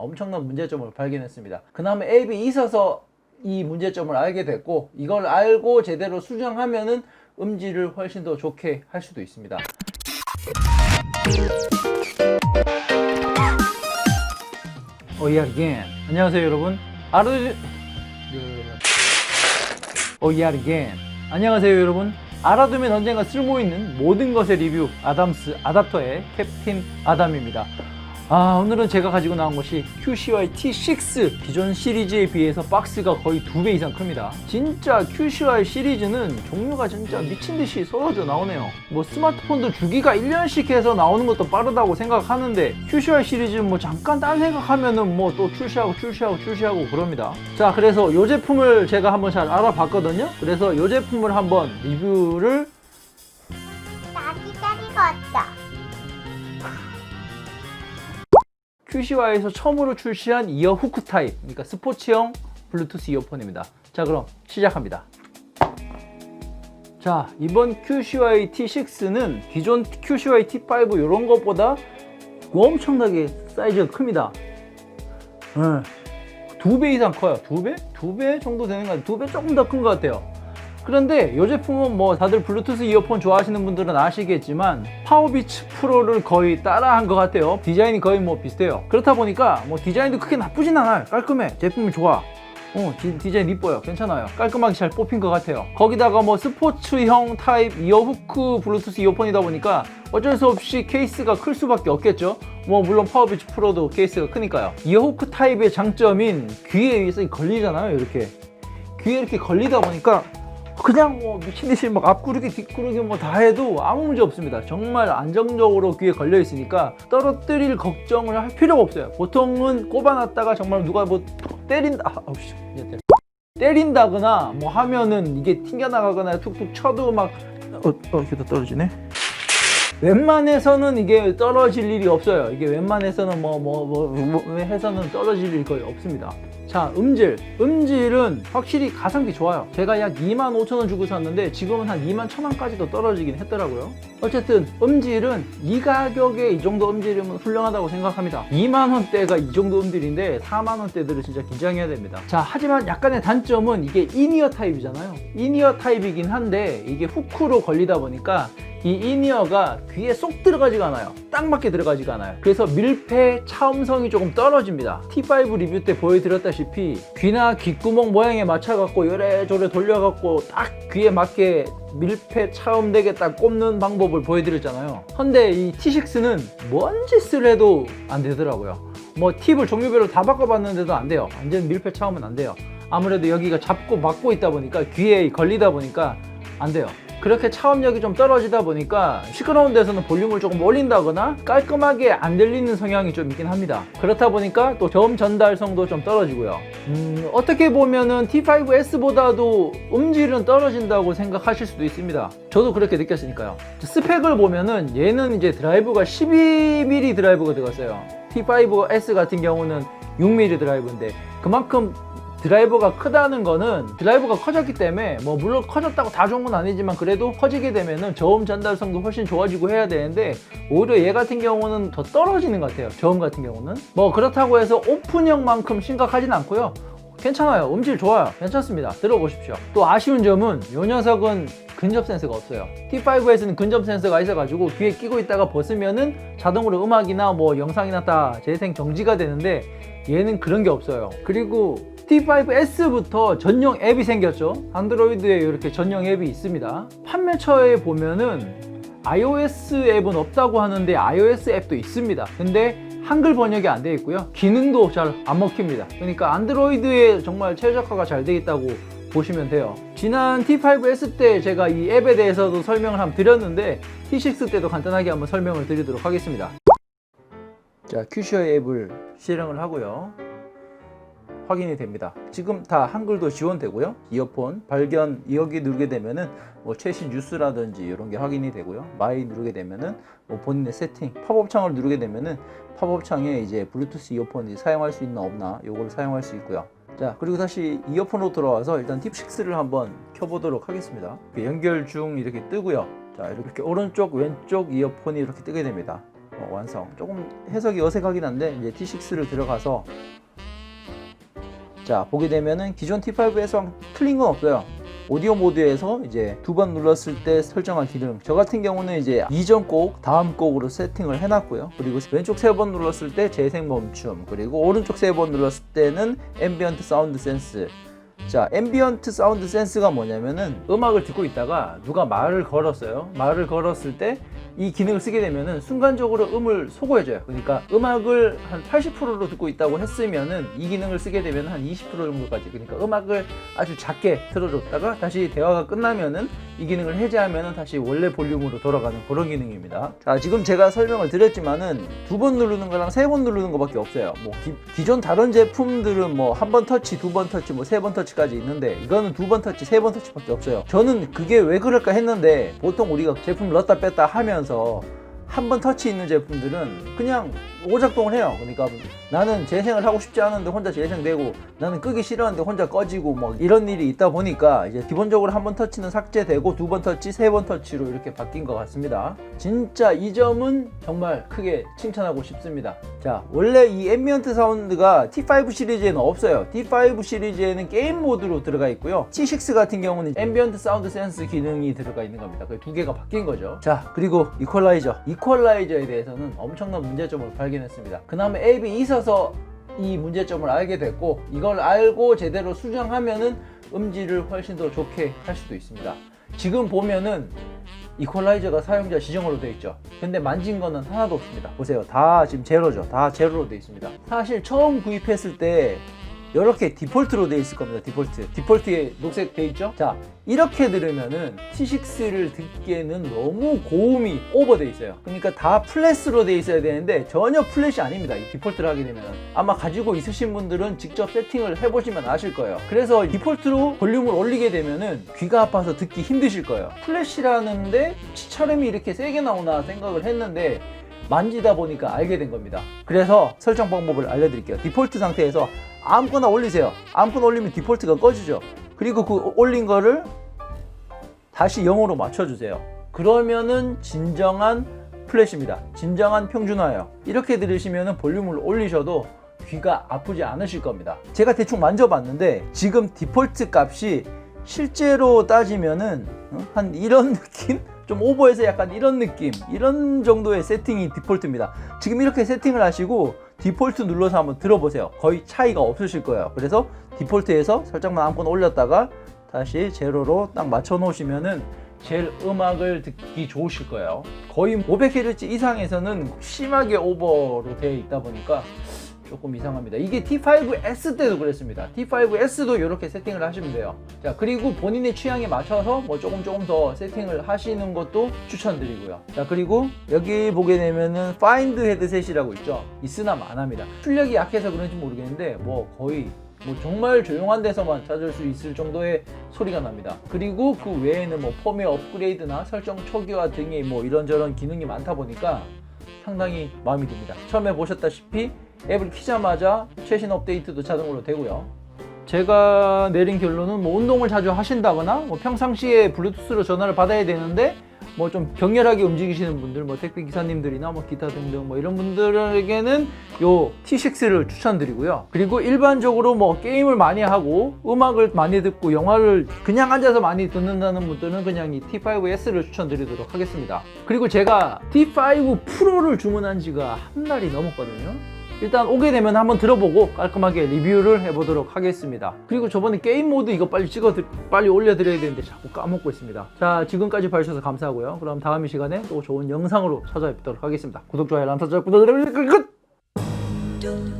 엄청난 문제점을 발견했습니다. 그나마 앱이 있어서 이 문제점을 알게 됐고 이걸 알고 제대로 수정하면은 음질을 훨씬 더 좋게 할 수도 있습니다. 오이아 again. 안녕하세요 여러분. 아르 오이아 again. 안녕하세요 여러분. 알아두면 언젠가 쓸모 있는 모든 것의 리뷰 아담스 아답터의 캡틴 아담입니다. 아 오늘은 제가 가지고 나온 것이 QCY T6 기존 시리즈에 비해서 박스가 거의 두 배 이상 큽니다. 진짜 QCY 시리즈는 종류가 진짜 미친듯이 쏟아져 나오네요. 뭐 스마트폰도 주기가 1년씩 해서 나오는 것도 빠르다고 생각하는데 QCY 시리즈는 뭐 잠깐 딴 생각하면은 뭐 또 출시하고 출시하고 출시하고 그럽니다. 자 그래서 이 제품을 제가 한번 잘 알아봤거든요. 그래서 이 제품을 한번 리뷰를 따기따기가 QCY에서 처음으로 출시한 이어 후크 타입, 그러니까 스포츠형 블루투스 이어폰입니다. 자, 그럼 시작합니다. 자, 이번 QCY T6는 기존 QCY T5 이런 것보다 엄청나게 사이즈가 큽니다. 두배 이상 커요. 두 배? 두 배 정도 되는 것 같아요. 두 배 조금 더 큰 것 같아요. 그런데 이 제품은 뭐 다들 블루투스 이어폰 좋아하시는 분들은 아시겠지만 파워비츠 프로를 거의 따라한 것 같아요 디자인이 거의 뭐 비슷해요 그렇다 보니까 뭐 디자인도 크게 나쁘진 않아요 깔끔해 제품이 좋아 어, 디, 디자인 이뻐요. 괜찮아요. 깔끔하게 잘 뽑힌 것 같아요. 거기다가 뭐 스포츠형 타입 이어후크 블루투스 이어폰이다 보니까 어쩔 수 없이 케이스가 클 수밖에 없겠죠. 뭐 물론 파워비치 프로도 케이스가 크니까요. 이어후크 타입의 장점인 귀에 의해서 걸리잖아요. 이렇게 귀에 이렇게 걸리다 보니까 그냥 뭐 미친 듯이 막 앞구르기 뒷구르기 뭐 다 해도 아무 문제 없습니다. 정말 안정적으로 귀에 걸려 있으니까 떨어뜨릴 걱정을 할 필요가 없어요. 보통은 꼽아놨다가 정말 누가 뭐 때린다, 아, 아우 씨, 이제. 때린다거나 뭐 하면은 이게 튕겨나가거나 툭툭 쳐도 막 어, 어, 이게 다 떨어지네. 웬만해서는 이게 떨어질 일이 없어요. 이게 웬만해서는 뭐, 뭐, 뭐, 뭐 해서는 떨어질 일이 거의 없습니다. 자, 음질. 음질은 확실히 가성비 좋아요. 제가 약 2만 5천 원 주고 샀는데 지금은 한 2만 1천 원까지도 떨어지긴 했더라고요. 어쨌든 음질은 이 가격에 이 정도 음질이면 훌륭하다고 생각합니다. 2만 원대가 이 정도 음질인데 4만 원대들은 진짜 긴장해야 됩니다. 자, 하지만 약간의 단점은 이게 이니어 타입이잖아요. 이니어 타입이긴 한데 이게 후크로 걸리다 보니까 이 이니어가 귀에 쏙 들어가지가 않아요. 딱 맞게 들어가지가 않아요. 그래서 밀폐 차음성이 조금 떨어집니다. T5 리뷰 때 보여드렸다시피 귀나 귓구멍 모양에 맞춰갖고 요래조래 돌려갖고 딱 귀에 맞게 밀폐 차음되게 딱 꼽는 방법을 보여드렸잖아요. 근데 이 T6는 뭔 짓을 해도 안 되더라고요. 뭐 팁을 종류별로 다 바꿔봤는데도 안 돼요. 완전 밀폐 차음은 안 돼요. 아무래도 여기가 잡고 막고 있다 보니까 귀에 걸리다 보니까 안 돼요. 그렇게 차음력이 좀 떨어지다 보니까 시끄러운 데서는 볼륨을 조금 올린다거나 깔끔하게 안 들리는 성향이 좀 있긴 합니다. 그렇다 보니까 또 저음 전달성도 좀 떨어지고요. 음, 어떻게 보면은 T5S보다도 음질은 떨어진다고 생각하실 수도 있습니다. 저도 그렇게 느꼈으니까요. 스펙을 보면은 얘는 이제 드라이브가 12mm 드라이브가 들어갔어요. T5S 같은 경우는 6mm 드라이브인데 그만큼 드라이버가 크다는 거는 드라이버가 커졌기 때문에 뭐 물론 커졌다고 다 좋은 건 아니지만 그래도 커지게 되면은 저음 전달성도 훨씬 좋아지고 해야 되는데 오히려 얘 같은 경우는 더 떨어지는 것 같아요. 저음 같은 경우는. 뭐 그렇다고 해서 오픈형만큼 심각하진 않고요. 괜찮아요. 음질 좋아요. 괜찮습니다. 들어보십시오. 또 아쉬운 점은 이 녀석은 근접 센서가 없어요. T5에서는 근접 센서가 있어가지고 귀에 끼고 있다가 벗으면은 자동으로 음악이나 뭐 영상이나 다 재생 정지가 되는데 얘는 그런 게 없어요. 그리고 T5S부터 전용 앱이 생겼죠. 안드로이드에 이렇게 전용 앱이 있습니다. 판매처에 보면은 iOS 앱은 없다고 하는데 iOS 앱도 있습니다. 근데 한글 번역이 안 되어 있고요. 기능도 잘 안 먹힙니다. 그러니까 안드로이드에 정말 최적화가 잘 되어 있다고 보시면 돼요. 지난 T5S 때 제가 이 앱에 대해서도 설명을 한번 드렸는데 T6 때도 간단하게 한번 설명을 드리도록 하겠습니다. 자, 큐셔 앱을 실행을 하고요. 확인이 됩니다. 지금 다 한글도 지원되고요. 이어폰 발견 여기 누르게 되면은 뭐 최신 뉴스라든지 이런 게 확인이 되고요. 마이 누르게 되면은 뭐 본인의 세팅 팝업 창을 누르게 되면은 팝업 창에 이제 블루투스 이어폰이 사용할 수 있나 없나 요거를 사용할 수 있고요. 자 그리고 다시 이어폰으로 들어와서 일단 팁6를 한번 켜보도록 하겠습니다. 연결 중 이렇게 뜨고요. 자 이렇게 오른쪽 왼쪽 이어폰이 이렇게 뜨게 됩니다. 어, 완성. 조금 해석이 어색하긴 한데 이제 T6를 들어가서 자 보게 되면은 기존 T5에서랑 틀린 건 없어요. 오디오 모드에서 이제 두 번 눌렀을 때 설정한 기능. 저 같은 경우는 이제 이전 곡 다음 곡으로 세팅을 해놨고요. 그리고 왼쪽 세 번 눌렀을 때 재생 멈춤. 그리고 오른쪽 세 번 눌렀을 때는 앰비언트 사운드 센스 자 앰비언트 사운드 센스가 뭐냐면은 음악을 듣고 있다가 누가 말을 걸었어요. 말을 걸었을 때 이 기능을 쓰게 되면은 순간적으로 음을 소거해줘요. 그러니까 음악을 한 80%로 듣고 있다고 했으면은 이 기능을 쓰게 되면 한 20% 정도까지. 그러니까 음악을 아주 작게 틀어줬다가 다시 대화가 끝나면은 이 기능을 해제하면은 다시 원래 볼륨으로 돌아가는 그런 기능입니다. 자 지금 제가 설명을 드렸지만은 두 번 누르는 거랑 세 번 누르는 거밖에 없어요. 뭐 기, 존 다른 제품들은 뭐 한 번 터치 두 번 터치 뭐 세 번 터치까지 있는데 이거는 두 번 터치 세 번 터치밖에 없어요. 저는 그게 왜 그럴까 했는데 보통 우리가 제품 넣었다 뺐다 하면 서 한 번 터치 있는 제품들은 그냥 오작동을 해요. 그러니까 나는 재생을 하고 싶지 않은데 혼자 재생되고 나는 끄기 싫었는데 혼자 꺼지고 뭐 이런 일이 있다 보니까 이제 기본적으로 한 번 터치는 삭제되고 두 번 터치, 세 번 터치로 이렇게 바뀐 것 같습니다. 진짜 이 점은 정말 크게 칭찬하고 싶습니다. 자, 원래 이 앰비언트 사운드가 T5 시리즈에는 없어요. T5 시리즈에는 게임 모드로 들어가 있고요. T6 같은 경우는 앰비언트 사운드 센스 기능이 들어가 있는 겁니다. 그 두 개가 바뀐 거죠. 자, 그리고 이퀄라이저. 이퀄라이저에 대해서는 엄청난 문제점을 발견 했습니다. 그나마 앱이 있어서 이 문제점을 알게 됐고 이걸 알고 제대로 수정하면은 음질을 훨씬 더 좋게 할 수도 있습니다. 지금 보면은 이퀄라이저가 사용자 지정으로 되어 있죠. 근데 만진 거는 하나도 없습니다. 보세요. 다 지금 제로죠. 다 제로로 되어 있습니다. 사실 처음 구입했을 때 이렇게 디폴트로 되어 있을 겁니다. 디폴트. 디폴트에 녹색 되어 있죠? 자, 이렇게 들으면은 T6를 듣기에는 너무 고음이 오버되어 있어요. 그러니까 다 플랫으로 되어 있어야 되는데 전혀 플랫이 아닙니다. 이 디폴트를 하게 되면 아마 가지고 있으신 분들은 직접 세팅을 해보시면 아실 거예요. 그래서 디폴트로 볼륨을 올리게 되면은 귀가 아파서 듣기 힘드실 거예요. 플랫이라는데 치처럼이 이렇게 세게 나오나 생각을 했는데 만지다 보니까 알게 된 겁니다. 그래서 설정 방법을 알려드릴게요. 디폴트 상태에서 아무거나 올리세요. 아무거나 올리면 디폴트가 꺼지죠. 그리고 그 올린 거를 다시 0으로 맞춰주세요. 그러면은 진정한 플랫입니다. 진정한 평준화예요. 이렇게 들으시면 볼륨을 올리셔도 귀가 아프지 않으실 겁니다. 제가 대충 만져봤는데 지금 디폴트 값이 실제로 따지면은 어? 한 이런 느낌? 좀 오버해서 약간 이런 느낌 이런 정도의 세팅이 디폴트입니다 지금 이렇게 세팅을 하시고 디폴트 눌러서 한번 들어보세요. 거의 차이가 없으실 거예요. 그래서 디폴트에서 살짝만 아무거나 올렸다가 다시 제로로 딱 맞춰 놓으시면은 제일 음악을 듣기 좋으실 거예요. 거의 500Hz 이상에서는 심하게 오버로 되어 있다 보니까 조금 이상합니다. 이게 T5S 때도 그랬습니다. T5S도 이렇게 세팅을 하시면 돼요. 자, 그리고 본인의 취향에 맞춰서 뭐 조금 조금 더 세팅을 하시는 것도 추천드리고요. 자, 그리고 여기 보게 되면은 Find 헤드셋이라고 있죠. 있으나 안 합니다. 출력이 약해서 그런지 모르겠는데 뭐 거의 뭐 정말 조용한 데서만 찾을 수 있을 정도의 소리가 납니다. 그리고 그 외에는 뭐 펌웨어 업그레이드나 설정 초기화 등의 뭐 이런저런 기능이 많다 보니까 상당히 마음이 듭니다. 처음에 보셨다시피 앱을 키자마자 최신 업데이트도 자동으로 되고요. 제가 내린 결론은 뭐 운동을 자주 하신다거나 뭐 평상시에 블루투스로 전화를 받아야 되는데 뭐 좀 격렬하게 움직이시는 분들, 뭐 택배 기사님들이나 뭐 기타 등등 뭐 이런 분들에게는 요 T6를 추천드리고요. 그리고 일반적으로 뭐 게임을 많이 하고 음악을 많이 듣고 영화를 그냥 앉아서 많이 듣는다는 분들은 그냥 이 T5S를 추천드리도록 하겠습니다. 그리고 제가 T5 프로를 주문한 지가 한 달이 넘었거든요. 일단 오게 되면 한번 들어보고 깔끔하게 리뷰를 해보도록 하겠습니다. 그리고 저번에 게임 모드 이거 빨리 찍어 드- 빨리 올려드려야 되는데 자꾸 까먹고 있습니다. 자 지금까지 봐주셔서 감사하고요. 그럼 다음 이 시간에 또 좋은 영상으로 찾아뵙도록 하겠습니다. 구독 좋아요 알람 설정 부탁드립니다. 끝!